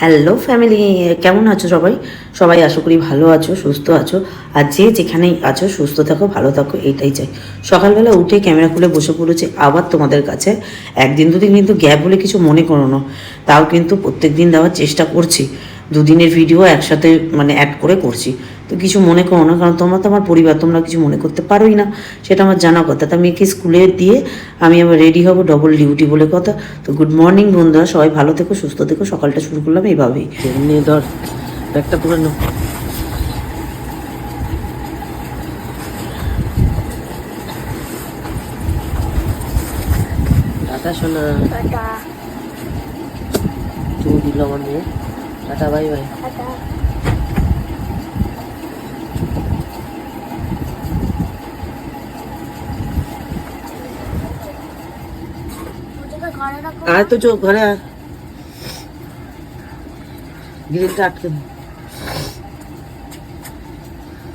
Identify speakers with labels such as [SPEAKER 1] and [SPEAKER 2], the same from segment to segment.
[SPEAKER 1] Hello family কেমন আছো সবাই? সবাই আশা করি ভালো আছো, সুস্থ আছো। আর যে যেখানেই আছো, সুস্থ থাকো, ভালো থাকো এইটাই চাই। সকালবেলা উঠে ক্যামেরা খুলে বসে পড়েছে, আবার তোমাদের কাছে। একদিন দুদিন কিন্তু গ্যাপ বলে কিছু মনে করো না। তাও কিন্তু প্রত্যেক দিন দেওয়ার চেষ্টা করছি। দুদিনের ভিডিও একসাথে মানে অ্যাড করে করছি। তো কিছু মনে করো না কারণ তোমরা তো আমার পরিবার তোমরা কিছু মনে করতে পারোই না। সেটা আমার জানা কথা। তা মেয়েকে স্কুলে দিয়ে আমি আবার রেডি হব ডবল ডিউটি বলে কথা। তো গুড মর্নিং বন্ধুরা সবাই ভালো থেকো সুস্থ থেকো। সকালটা শুরু করলাম এইভাবেই
[SPEAKER 2] এমনি ধর ব্যাগটা তুলে নাও। টাটা শোনা দিল আমার মেয়ে। Tata bye bye. আয় তো চোখ ঘরে আয়। গ্রিলটা আটকে দে।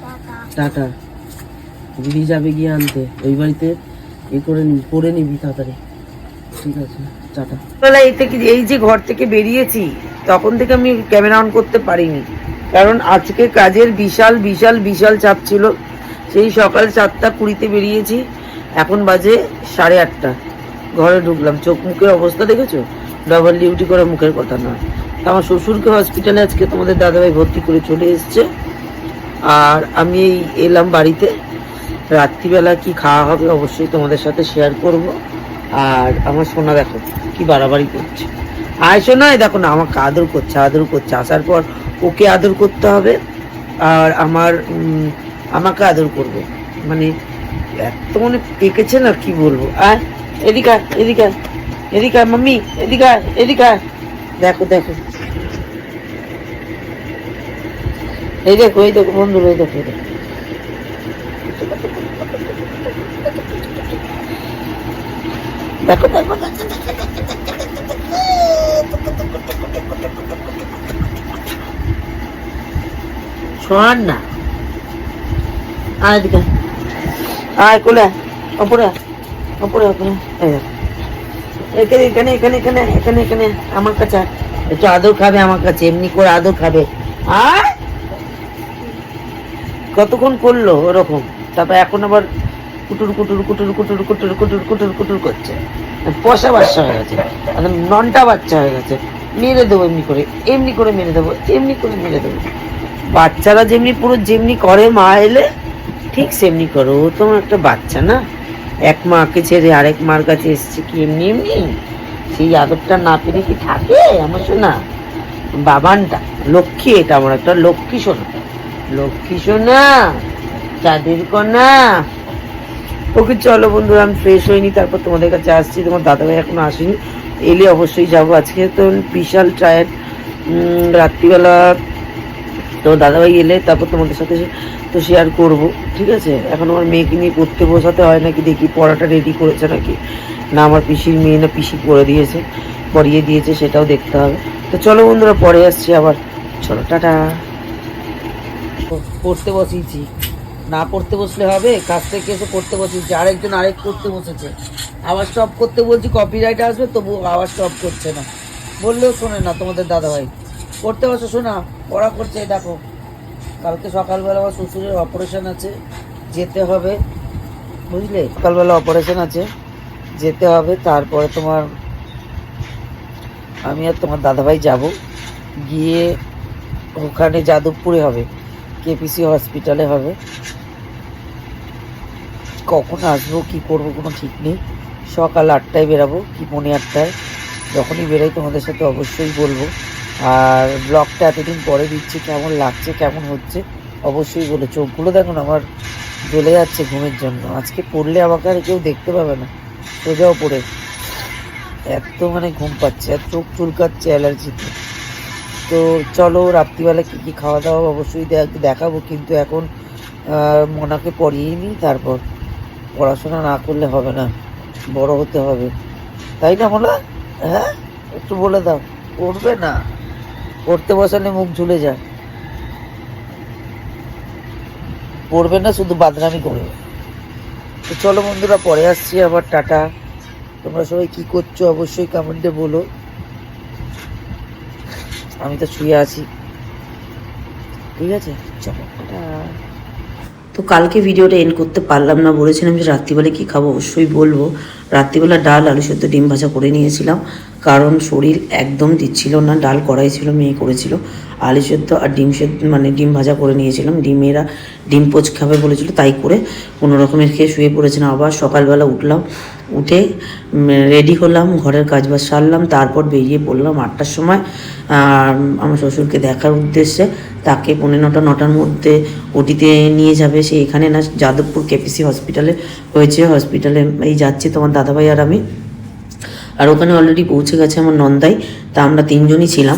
[SPEAKER 3] টাটা।
[SPEAKER 2] টাটা। দিদি যাবে গিয়ে আনতে। ওই বাড়িতে এ করে নিবি করে নিবি তাড়াতাড়ি। ঠিক আছে টাটা।
[SPEAKER 1] এই থেকে এই যে ঘর থেকে বেরিয়েছি তখন থেকে আমি ক্যামেরা অন করতে পারিনি। কারণ আজকে কাজের বিশাল বিশাল বিশাল চাপ ছিল। সেই সকাল সাতটা কুড়িতে বেরিয়েছি। এখন বাজে সাড়ে আটটা। ঘরে ঢুকলাম। চোখ মুখের অবস্থা দেখেছ? ডবল ডিউটি করে মুখের কথা তা আমার শ্বশুরকে হসপিটালে আজকে তোমাদের দাদাভাই ভর্তি করে চলে এসছে। আর আমি এই এলাম বাড়িতে। রাত্রিবেলা কি খাওয়া হবে অবশ্যই তোমাদের সাথে শেয়ার করব। আর আমার সোনা দেখো, কি বাড়াবাড়ি করছে। আয় নয় দেখো না, আমাকে আদর করছে আদর করছে। আসার পর ওকে আদর করতে হবে আর আমার আমাকে আদর করবে। মানে এত মানে পেকেছে না, কি বলব? আয়, এদিকে এদিকে এদিকে মাম্মি, এদিকে এদিকে। দেখো দেখো। এই দেখো এই দেখো, বন্ধুরা, এই দেখো এই দেখো দেখো দেখো। এখানে এখানে এখানে এখানে এখানে এখানে, আমার কাছে একটু আদর খাবে আমার কাছে, এমনি করে আদর খাবে। আয়। কতক্ষণ করল ওরকম? তারপর এখন আবার কুটুর কুটুর কুটুর কুটুর কুটুর কুটুর কুটুর কুটুর করছে। পশা বাচ্চা হয়ে গেছে। একদম ননটা বাচ্চা হয়ে গেছে। মেরে দেবো এমনি করে এমনি করে মেরে দেবো, এমনি করে মেরে দেবো। বাচ্চারা যেমনি পুরো যেমনি করে মা এলে, ঠিক সেমনি করো। ও তো একটা বাচ্চা না। এক মাকে ছেড়ে আরেক মার কাছে এসছে কি এমনি এমনি? সেই আদরটা না পেরে কি থাকে? আমার শোনা। বাবানটা, লক্ষ্মী এটা আমার একটা লক্ষ্মী সোনা লক্ষ্মী সোনা চাঁদের কন্যা ওকে চলো বন্ধুরা, আমি ফ্রেশ হইনি, তারপর তোমাদের কাছে আসছি। তোমার দাদাভাই এখনও আসেনি। এলে অবশ্যই যাব। আজকে তো বিশাল টায়ার্ড রাত্রিবেলা তো দাদাভাই এলে, তারপর তোমাদের সাথে তো শেয়ার করব, ঠিক আছে? এখন আমার মেয়েকে নিয়ে পড়তে বসাতে হয় নাকি? দেখি পড়াটা রেডি করেছে নাকি? না, আমার পিসির মেয়ে না পিসি করে দিয়েছে পরিয়ে দিয়েছে, সেটাও দেখতে হবে। তো চলো বন্ধুরা, পরে আসছি আবার। চলো, টাটা। পড়তে বসিয়েছি। না পড়তে বসলে হবে কাছ থেকে এসে পড়তে বসিয়েছি আরেকজন আরেক পড়তে বসেছে। আবার স্টপ করতে বলছি কপিরাইট আসবে তবু আবার স্টপ করছে না। বললেও শোনে না তোমাদের দাদাভাই। পড়তে বসো, শোনা, পড়া করছে দেখো। কালকে সকালবেলা আমার শ্বশুরের অপারেশন আছে, যেতে হবে। বুঝলে? সকালবেলা অপারেশন আছে, যেতে হবে, তারপরে তোমার আমি আর তোমার দাদাভাই যাব। গিয়ে ওখানে যাদবপুরে হবে, কেপিসি হসপিটালে হবে। কখন আসব, কি করব, কোনো ঠিক নেই। সকাল আটটায় বেরাবো, কি পৌনে আটটায়? যখনই বেরোই তোমাদের সাথে অবশ্যই বলব। আর ব্লগটা এতদিন পরে দিচ্ছি, কেমন লাগছে, কেমন হচ্ছে, অবশ্যই বলে। চোখগুলো দেখুন, আমার জ্বলে যাচ্ছে ঘুমের জন্য। আজকে পড়লে আমাকে আর কেউ দেখতে পাবে না। সোজাও পড়ে এত মানে ঘুম পাচ্ছে, আর চোখ চুলকাচ্ছে অ্যালার্জিতে। তো চলো, রাত্রিবেলা কী কী খাওয়া দাওয়া অবশ্যই দেখ- দেখাবো। কিন্তু এখন মোনাকে পড়িয়ে নিই তারপর পড়াশোনা না করলে হবে না। বড় হতে হবে। তাই না মোনা হ্যাঁ? একটু বলে দাও। পড়বে না। পড়তে বসালে মুখ ঝুলে যায়। পড়বে না, শুধু বাদনামি করবে। তো চলো বন্ধুরা, পরে আসছি আবার। টাটা। তোমরা সবাই কি করছ অবশ্যই কমেন্টে বলো।
[SPEAKER 2] আমি তো শুয়ে আছি। ঠিক আছে? চলো।
[SPEAKER 1] তো কালকে ভিডিওটা এন্ড করতে পারলাম না। বলেছিলাম যে রাত্রিবেলা কী খাব? অবশ্যই বলব। রাত্রিবেলা ডাল, আলু সেদ্ধ, ডিম ভাজা করে নিয়েছিলাম। কারণ শরীর একদম দিচ্ছিল না। ডাল করাই ছিল, মেয়ে করেছিল। আলু সেদ্ধ আর ডিম সেদ্ধ মানে ডিম ভাজা করে নিয়েছিলাম। ডিমেরা ডিম পোচ খাবে বলেছিল, তাই করে কোনো রকমের খেয়ে শুয়ে পড়েছিলাম আবার সকালবেলা উঠলাম, উঠে রেডি হলাম, ঘরের কাজ বাজ সারলাম। তারপর বেরিয়ে পড়লাম আটটার সময় আমার শ্বশুরকে দেখার উদ্দেশ্যে। তাকে পৌনে নটা, নটার মধ্যে ওটিতে নিয়ে যাবে। সে এখানে না যাদবপুর কেপিসি হসপিটালে হয়েছে। হসপিটালে এই যাচ্ছি তোমার দাদাভাই আর আমি। আর ওখানে অলরেডি পৌঁছে গেছে আমার নন্দাই। তা আমরা তিনজনই ছিলাম।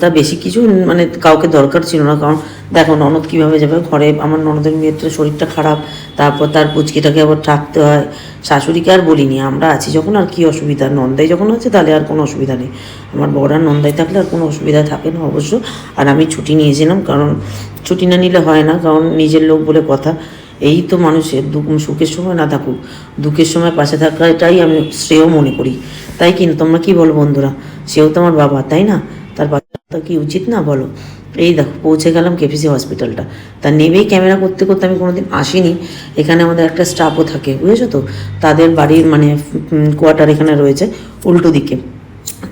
[SPEAKER 1] তা বেশি কিছু মানে কাউকে দরকার ছিল না। কারণ দেখো, ননদ কীভাবে যাবে? ঘরে আমার ননদের মেয়ের তো শরীরটা খারাপ। তারপর তার পুচকিটাকে আবার থাকতে হয়। শাশুড়িকে আর বলিনি, আমরা আছি যখন, আর কি অসুবিধা? নন্দাই যখন আছে, তাহলে আর কোনো অসুবিধা নেই। আমার বড় নন্দাই থাকলে আর কোনো অসুবিধা থাকে না অবশ্য। আর আমি ছুটি নিয়েছিলাম, কারণ ছুটি না নিলে হয় না, কারণ নিজের লোক বলে কথা। এই তো মানুষের সুখের সময় না থাকুক, দুঃখের সময় পাশে থাকাটাই আমি শ্রেয় মনে করি। তাই কিন্তু তোমরা কি বলো বন্ধুরা? সেও তো আমার বাবা, তাই না? বাচ্চা কি উচিত না বলো? এই দেখো, পৌঁছে গেলাম কেপিসি হসপিটালটা তা নেবেই ক্যামেরা করতে করতে আমি কোনোদিন আসিনি। এখানে আমাদের একটা স্টাফও থাকে, বুঝেছ তো? তাদের বাড়ির মানে কোয়ার্টার এখানে রয়েছে উল্টো দিকে।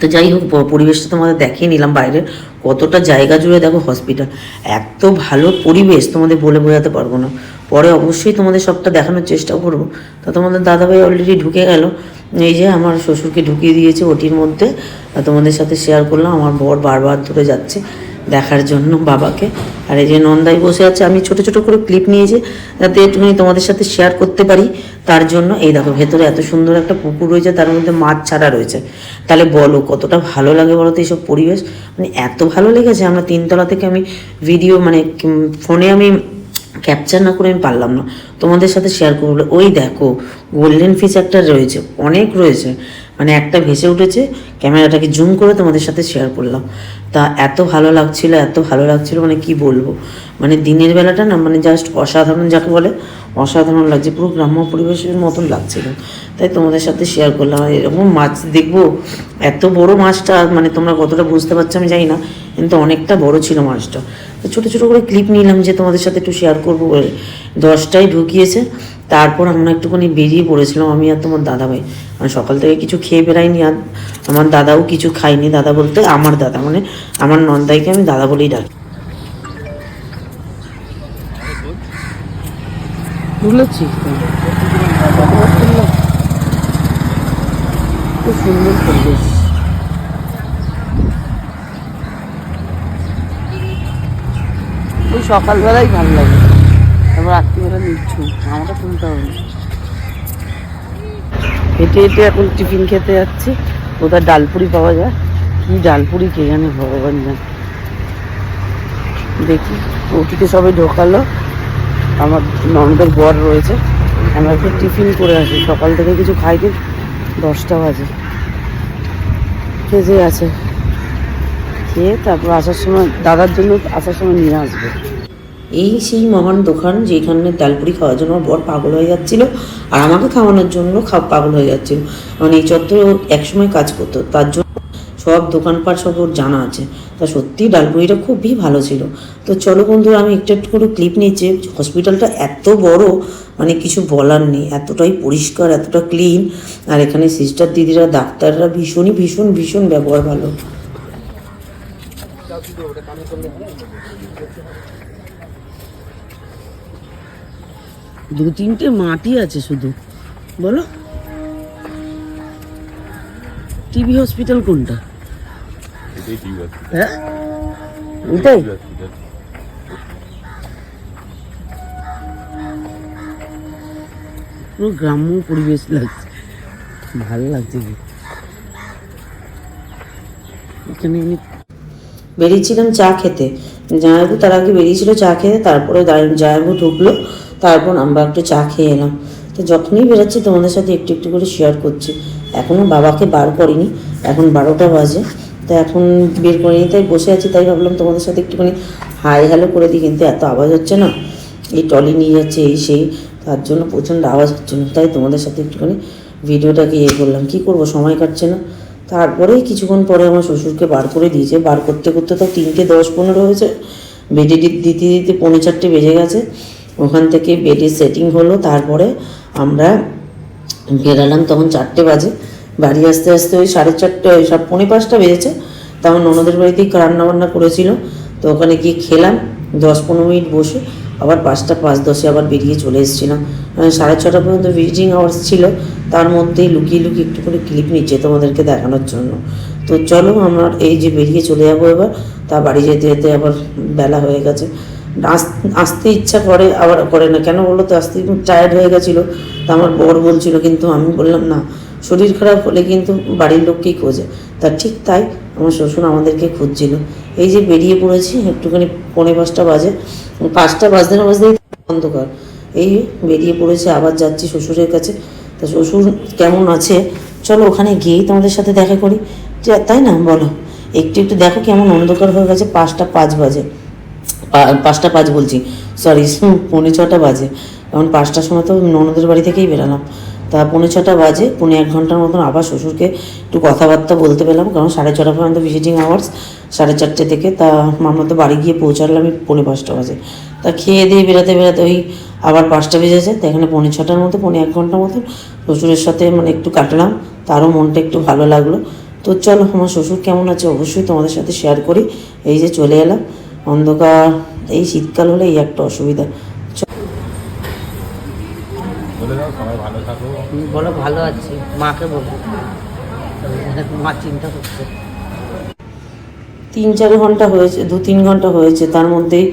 [SPEAKER 1] তো যাই হোক পরিবেশটা তোমাদের দেখিয়ে নিলাম বাইরের কতটা জায়গা জুড়ে দেখো হসপিটাল এত ভালো পরিবেশ তোমাদের বলে বোঝাতে পারব না। পরে অবশ্যই তোমাদের সবটা দেখানোর চেষ্টা করব। তা তোমাদের দাদাভাই অলরেডি ঢুকে গেল। এই যে আমার শ্বশুরকে ঢুকিয়ে দিয়েছে ওটির মধ্যে তোমাদের সাথে শেয়ার করলাম, আমার বর বারবার ধরে যাচ্ছে দেখার জন্য বাবাকে। আর এই যে নন্দাই বসে আছে, আমি ছোট ছোট করে ক্লিপ নিয়েছি, যাতে একটুখানি তোমাদের সাথে শেয়ার করতে পারি। তার জন্য, এই দেখো, ভেতরে এত সুন্দর একটা পুকুর রয়েছে, তার মধ্যে মাছ ছাড়া রয়েছে। তাহলে বলো, কতটা ভালো লাগে বলো তো এইসব পরিবেশ? মানে এত ভালো লেগেছে, আমরা তিনতলা থেকে আমি ভিডিও মানে ফোনে আমি ক্যাপচার না করে আমি পারলাম না। তোমাদের সাথে শেয়ার করব ওই দেখো গোল্ডেন ফিচারটা রয়েছে, অনেক রয়েছে। মানে একটা ভেসে উঠেছে, ক্যামেরাটাকে জুম করে তোমাদের সাথে শেয়ার করলাম। তা এত ভালো লাগছিল, এত ভালো লাগছিল মানে কি বলব? মানে দিনের বেলাটা না মানে জাস্ট অসাধারণ যাকে বলে অসাধারণ লাগছে, পুরো গ্রাম্য পরিবেশের মতন লাগছিল তাই তোমাদের সাথে শেয়ার করলাম এরকম মাছ দেখব, এত বড় মাছটা মানে তোমরা কতটা বুঝতে পারছ আমি জানি না, কিন্তু অনেকটা বড় ছিল মাছটা। তো ছোটো ছোটো করে ক্লিপ নিলাম যে তোমাদের সাথে একটু শেয়ার করব বলে দশটায় ঢুকিয়েছে, তারপর আমরা একটুখানি বেরিয়ে পড়েছিলাম, আমি আর তোমার দাদাভাই। আমি সকাল থেকে কিছু খেয়ে বেরাইনি আর আমার দাদাও কিছু খাইনি দাদা বলতে আমার দাদা মানে আমার নন্দাইকে আমি দাদা বলেই ডাকি।
[SPEAKER 3] খুব সুন্দর
[SPEAKER 2] ওই সকালবেলাই ভালো লাগে। তারপর রাত্রিবেলা নিচ্ছু আমাকে শুনতে হবে। হেঁটে হেঁটে এখন টিফিন খেতে যাচ্ছি। কোথায় ডালপুরি পাওয়া যায়? কি ডালপুরি কে জানে, ভগবান জানে। দেখি ওটিতে সবে ঢোকালো। আমার ননদের বর রয়েছে। আমরা একটু টিফিন করে আসি। সকাল থেকে কিছু খাইনি। দশটা বাজে। খেজে আছে। খেয়ে তারপর আসার সময় দাদার জন্য আসার সময় নিয়ে আসবে।
[SPEAKER 1] এই সেই মহান দোকান যেখানে ডালপুরি খাওয়ার জন্য বর পাগল হয়ে যাচ্ছিল আর আমাকে খাওয়ানোর জন্য পাগল হয়ে যাচ্ছিল। মানে এই চত্বরে একসময় কাজ করতো। তার জন্য সব দোকানপাট সব ওর জানা আছে। তা সত্যি ডালপুরিটা খুবই ভালো ছিল। তো চলো বন্ধুরা, আমি একটু একটু করে ক্লিপ নিচ্ছি হসপিটালটা এত বড় মানে কিছু বলার নেই। এতটাই পরিষ্কার, এতটা ক্লিন আর এখানে সিস্টার দিদিরা, ডাক্তাররা ভীষণই, ভীষণ ভীষণ ব্যবহার ভালো।
[SPEAKER 3] দু তিনটে মাটি আছে শুধু। বলো। টিভি হসপিটাল কোনটা?
[SPEAKER 4] এটাই টিভি হসপিটাল
[SPEAKER 3] হ্যাঁ এটাই
[SPEAKER 4] হসপিটাল
[SPEAKER 3] পুরো গ্রাম্য পরিবেশ লাগছে। ভালো লাগছে। এখানে
[SPEAKER 1] বেরিয়েছিলাম চা খেতে। জামাইবু তার আগে বেরিয়েছিল চা খেতে তারপরে দাঁড়িয়ে- জামাইবু ঢুকলো তারপর আমরা একটু চা খেয়ে এলাম। তো যখনই বেরোচ্ছি তোমাদের সাথে একটু একটু করে শেয়ার করছি। এখনও বাবাকে বার করিনি এখন বারোটা বাজে। তো এখন বের করিনি তাই বসে আছি, তাই ভাবলাম তোমাদের সাথে একটুখানি হাই হ্যালো করে দিই, কিন্তু এত আওয়াজ হচ্ছে না। এই টলি নিয়ে যাচ্ছে, এই সেই, তার জন্য প্রচণ্ড আওয়াজ হচ্ছে না। তাই তোমাদের সাথে একটুখানি ভিডিওটাকে ইয়ে করলাম। কী করব, সময় কাটছে না। তারপরে কিছুক্ষণ পরে আমার শ্বশুরকে বার করে দিয়েছে। বার করতে করতে তো তিনটে দশ পনেরো হয়েছে। বেডে দিতে দিতে পৌনে চারটে বেজে গেছে। ওখান থেকে বেডে সেটিং হলো। তারপরে আমরা বেরালাম তখন চারটে বাজে। বাড়ি আসতে আসতে ওই সাড়ে চারটে, ওই সব পৌনে পাঁচটা বেজেছে। তখন ননদের বাড়িতেই রান্না বান্না করেছিল। তো ওখানে গিয়ে খেলাম, দশ পনেরো মিনিট বসে। আবার পাঁচটা, পাঁচ দশে আবার বেরিয়ে চলে এসেছিলাম। সাড়ে ছটা পর্যন্ত ভিজিটিং আওয়ার্স ছিল। তার মধ্যেই লুকিয়ে লুকিয়ে একটু করে ক্লিপ নিচ্ছে তোমাদেরকে দেখানোর জন্য। তো চলো আমরা এই যে বেরিয়ে চলে যাব এবার। তা বাড়ি যেতে যেতে আবার বেলা হয়ে গেছে। আস- আসতে ইচ্ছা করে, আবার করে না। কেন বলল তো? আসতে টায়ার্ড হয়ে গেছিল। তা আমার বর বলছিল, কিন্তু আমি বললাম না। শরীর খারাপ হলে কিন্তু বাড়ির লোককেই খোঁজে। তা ঠিক তাই আমার শ্বশুর আমাদেরকে খুঁজছিল। এই যে বেরিয়ে পড়েছি, একটুখানি পৌনে পাঁচটা বাজে। পাঁচটা বাজতে না বাজতেই অন্ধকার। এই বেরিয়ে পড়েছে, আবার যাচ্ছি শ্বশুরের কাছে। তা শ্বশুর কেমন আছে? চলো ওখানে গিয়েই তোমাদের সাথে দেখা করি। তাই না? বলো। একটু একটু দেখো কেমন অন্ধকার হয়ে গেছে। পাঁচটা পাঁচ বাজে। পাঁচটা পাঁচ বলছি। সরি পৌনে ছটা বাজে। কারণ পাঁচটার সময় তো ননদের বাড়ি থেকেই বেরালাম। তা পৌনে ছটা বাজে, পৌনে এক ঘণ্টার মতন আবার শ্বশুরকে একটু কথাবার্তা বলতে পেলাম, কারণ সাড়ে ছটা পর্যন্ত ভিজিটিং আওয়ার্স সাড়ে চারটে থেকে। তা আমরা তো বাড়ি গিয়ে পৌঁছালাম পৌনে পাঁচটা বাজে। তা খেয়ে দিয়ে বেরাতে বেরাতে ওই আবার পাঁচটা বেজেছে, তা এখানে পৌনে ছটার মতো, পৌনে এক ঘণ্টার মতন শ্বশুরের সাথে মানে একটু কাটলাম, তারও মনটা একটু ভালো লাগল। তো চলো, আমার শ্বশুর কেমন আছে অবশ্যই তোমাদের সাথে শেয়ার করি। এই যে চলে এলাম, অন্ধকার, এই শীতকাল হলে এই একটা অসুবিধা।
[SPEAKER 4] বলে দাও সবাই ভালো থাকো।
[SPEAKER 2] বলো ভালো আছি। মাকে বলো। মা চিন্তা করছে।
[SPEAKER 1] তিন চার ঘণ্টা হয়েছে দু তিন ঘণ্টা হয়েছে। তার মধ্যেই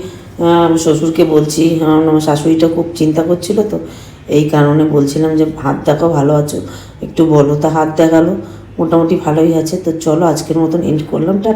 [SPEAKER 1] শ্বশুরকে বলছি আমার আমার শাশুড়িটা খুব চিন্তা করছিল তো। এই কারণে বলছিলাম যে হাত দেখো ভালো আছো। একটু বলো তা হাত দেখাল। মোটামুটি ভালোই আছে। তো চলো আজকের মতন এন্ড করলাম। টা